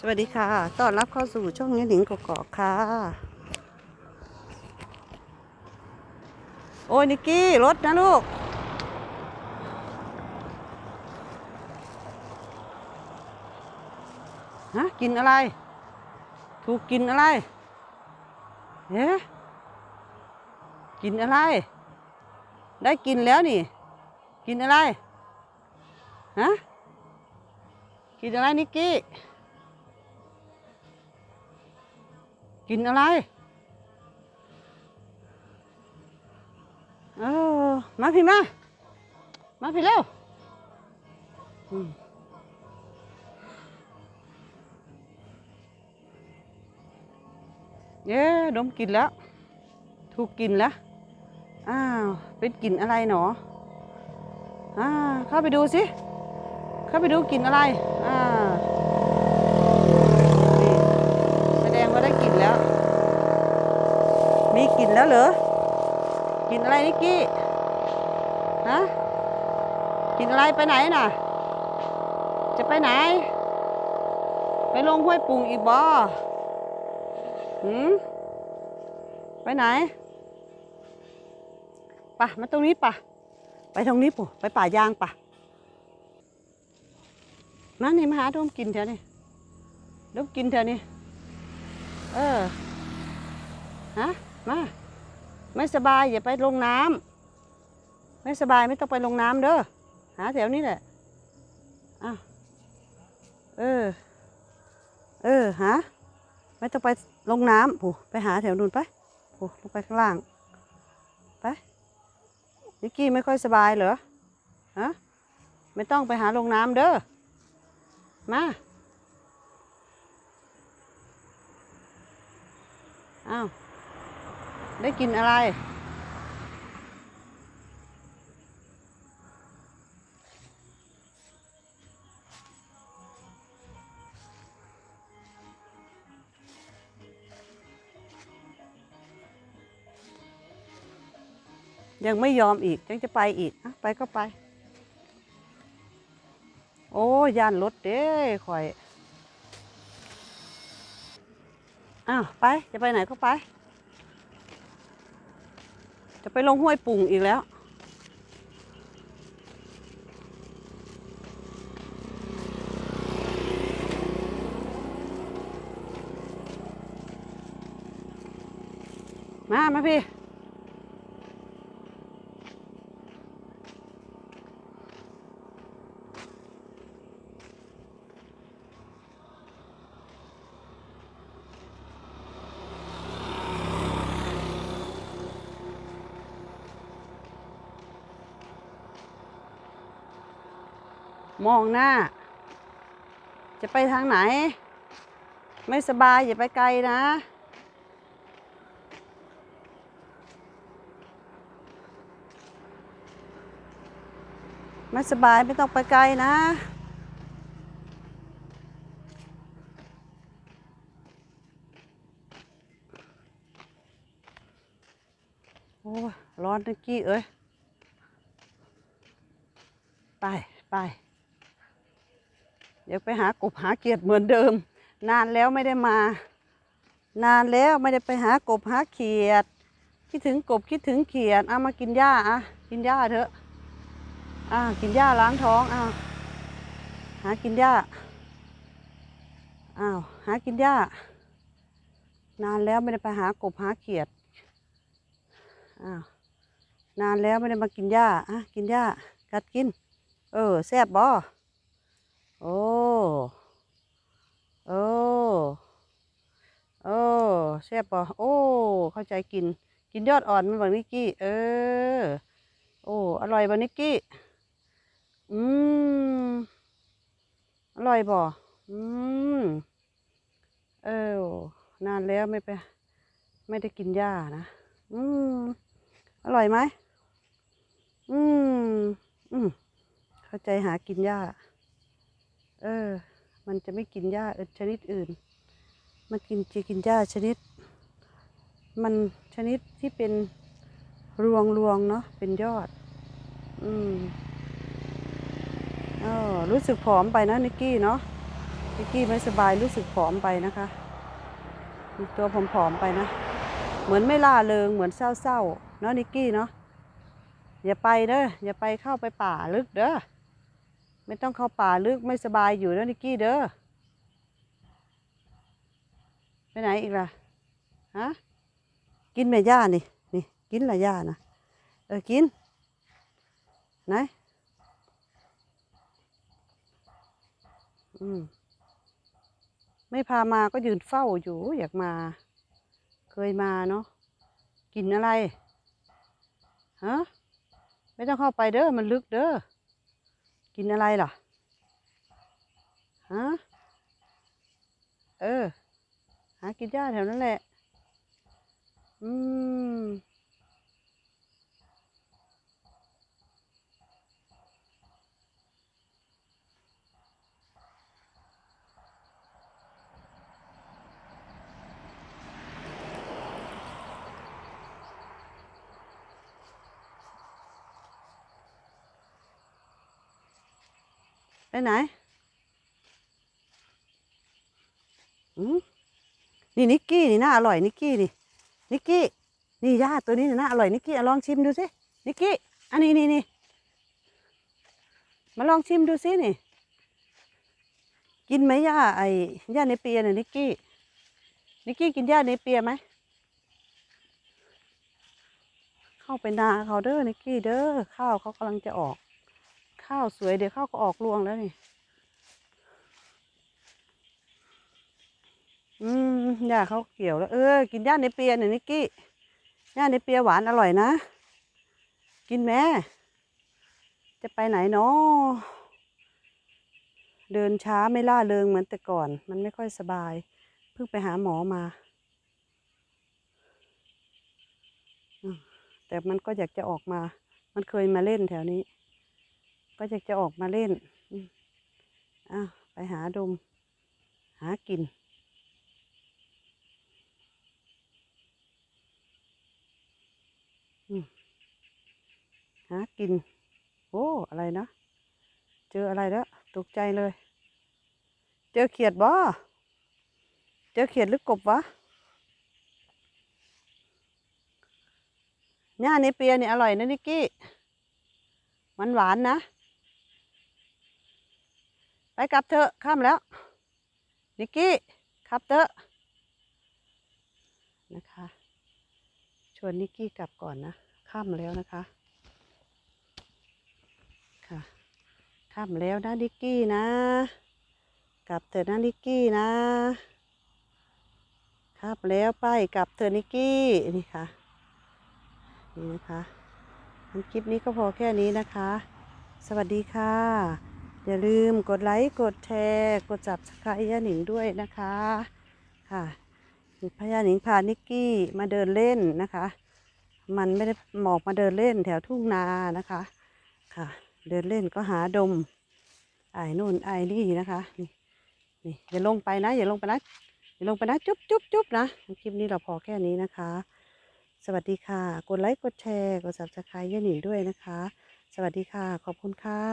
สวัสดีค่ะ ต้อนรับเข้าสู่ช่องนี้หนิงกกอกค่ะ โอ้ยนิกกี้รถนะลูก ฮะ กินอะไร ถูกกินอะไรเอ๊ะกินอะไร ได้กินแล้วนี่ กินอะไร ฮะ กินอะไรนิกกี้ กินอะไร เออ มาพี่มา มาพี่เร็วเย้ดมกลินแล้ว ถูกกินแล้ว อ้าว เป็นกลิ่นอะไรหนออ่าเข้าไปดูสิ เข้าไปดูกลิ่นอะไร อ่า นี่แสดงว่าได้กลิ่นแล้ว มีกินแล้วเหรอ กินอะไรนิกกี้ ฮะ กินอะไรไปไหนน่ะ จะไปไหน ไปลงห้วยปุงอีกบ่หืมไปไหนปะมาตรงนี้ปะไปตรงนี้ปุ๊ไปป่ายางปะมานี่มาหาดมกินเถอะนี่ดมกินเถอะนี่เออ ฮะ มาไม่สบายอย่าไปลงน้ำไม่สบายไม่ต้องไปลงน้ำเด้อหาแถวนี้แหละอ้าวเออ เออหาไม่ต้องไปลงน้ำผู้ไปหาแถวนู้นไปผู้ลงไปข้างล่างไปนิกกี้ไม่ค่อยสบายเหรอฮะไม่ต้องไปหาลงน้ำเด้อมาอ้าว ได้กินอะไร ยังไม่ยอมอีก ยังจะไปอีกอไปก็ไป โอ้ยยานรถเด้ข่อย อ้าว ไป จะไปไหนก็ไป จะไปลงห้วยปุ่งอีกแล้ว มา มาพี่ มองหน้า จะไปทางไหน ไม่สบายอย่าไปไกลนะ ไม่สบายไม่ต้องไปไกลนะโอ้ร้อนนิกกี้เอ้ย ไปไป ยวไปหากบหาเขียดเหมือนเดิม นานแล้วไม่ได้มา นานแล้วไม่ได้ไปหากบหาเขียด คิดถึงกบคิดถึงเขียดเอามากินหญ้าอะกินหญ้าเถอะอ่ากินหญ้าล้างท้องอ้าวหากินหญ้าอ้าวหากินหญ้านานแล้วไม่ได้ไปหากบหาเขียดอ้าวนานแล้วไม่ได้มากินหญ้าอะกินหญ้ากัดกิน เออแซ่บบ่ โอ้โอ้โอ้แซ่บบ่โอ้ เข้าใจกิน กินยอดอ่อนมันบอกนิกกี้ เออ โอ้ อร่อยบ่นิกกี้ อืม อร่อยบ่อืม เออ นานแล้วไม่ไป ไม่ได้กินหญ้านะ อืม อร่อยไหม อืม อืม เข้าใจหากินหญ้า เออ มันจะไม่กินหญ้าชนิดอื่น มันกินจะกินหญ้าชนิด มันชนิดที่เป็นรวงรวงเนาะ เป็นยอด อืมออรู้สึกผอมไปนะนิกกี้เนาะ นิกกี้ไม่สบายรู้สึกผอมไปนะคะ ตัวผอมๆไปนะ เหมือนไม่ล่าเริงเหมือนเศร้าๆเนาะนิกกี้เนาะ อย่าไปเด้อ อย่าไปเข้าไปป่าลึกเด้อ ไม่ต้องเข้าป่าลึกไม่สบายอยู่แล้วนิกกี้เด้อไปไหนอีกล่ะฮะกินแม่ย่านี่นี่กินละย่านะเออกินไหนอืมไม่พามาก็ยืนเฝ้าอยู่อยากมา เคยมาเนาะกินอะไรฮะไม่ต้องเข้าไปเด้อมันลึกเด้อ กินอะไรล่ะฮะเออ หากินหญ้าแถวนั้นแหละ อืม ไปไหนอืมนี่นิกกี้นี่น่าอร่อยนิกกี้นี่นิกกี้นี่ย่าตัวนี้น่าอร่อยนิกกี้ลองชิมดูสินิกกี้อันนี้นี่นี่มาลองชิมดูสินี่ กินไหมย่าไอ้ย่าในเปียน่ะนิกกี้นิกกี้กินย่าในเปียไหมเข้าไปนาเขาเด้อนิกกี้เด้อข้าวเขากำลังจะออก ข้าวสวยเดี๋ยวข้าวก็ออกรวงแล้วนี่ อืมหญ้าเขาเกี่ยวแล้ว เออ กินหญ้าในเปียหน่อยนิกกี้หญ้าในเปียหวานอร่อยนะ กินแม่จะไปไหนเนาะเดินช้าไม่ล่าเริงเหมือนแต่ก่อน มันไม่ค่อยสบาย เพิ่งไปหาหมอมาแต่มันก็อยากจะออกมา มันเคยมาเล่นแถวนี้ ก็อยากจะออกมาเล่นอ้าวไปหาดม หากิน หากิน โอ้ อะไรนะ เจออะไรแล้ว ตกใจเลย เจอเขียดบ่เจอเขียดหรือกบวะหญ้าในเปียนี่อร่อยนะนิกกี้ มันหวานนะ ไปกลับเถอะข้ามแล้ว นิกกี้ขับเถอะนะคะ ชวนนิกกี้กลับก่อนนะค่ำแล้วนะคะค่ะค่ำแล้วนะนิกกี้นะ กลับเถอะนะนิกกี้นะค่ำแล้วไปกลับเถอะนิกกี้นี่ค่ะนี่นะคะคลิปนี้ก็พอแค่นี้นะคะ สวัสดีค่ะ อย่าลืมกดไลค์กดแชร์กดจับสกายยาหนิงด้วยนะคะค่ะพญาหนิงพานิกกี้มาเดินเล่นนะคะ มันไม่ได้หมอกมาเดินเล่นแถวทุ่งนานะคะค่ะ เดินเล่นก็หาดมไอ้นู่นไอ้นี่นะคะนี่นี่อย่าลงไปนะอย่าลงไปนะอย่าลงไปนะจุ๊บจุ๊บจุ๊บนะคลิปนี้เราพอแค่นี้นะคะ สวัสดีค่ะ กดไลค์กดแชร์กด subscribe ย่าหนิงด้วยนะคะ สวัสดีค่ะ ขอบคุณค่ะ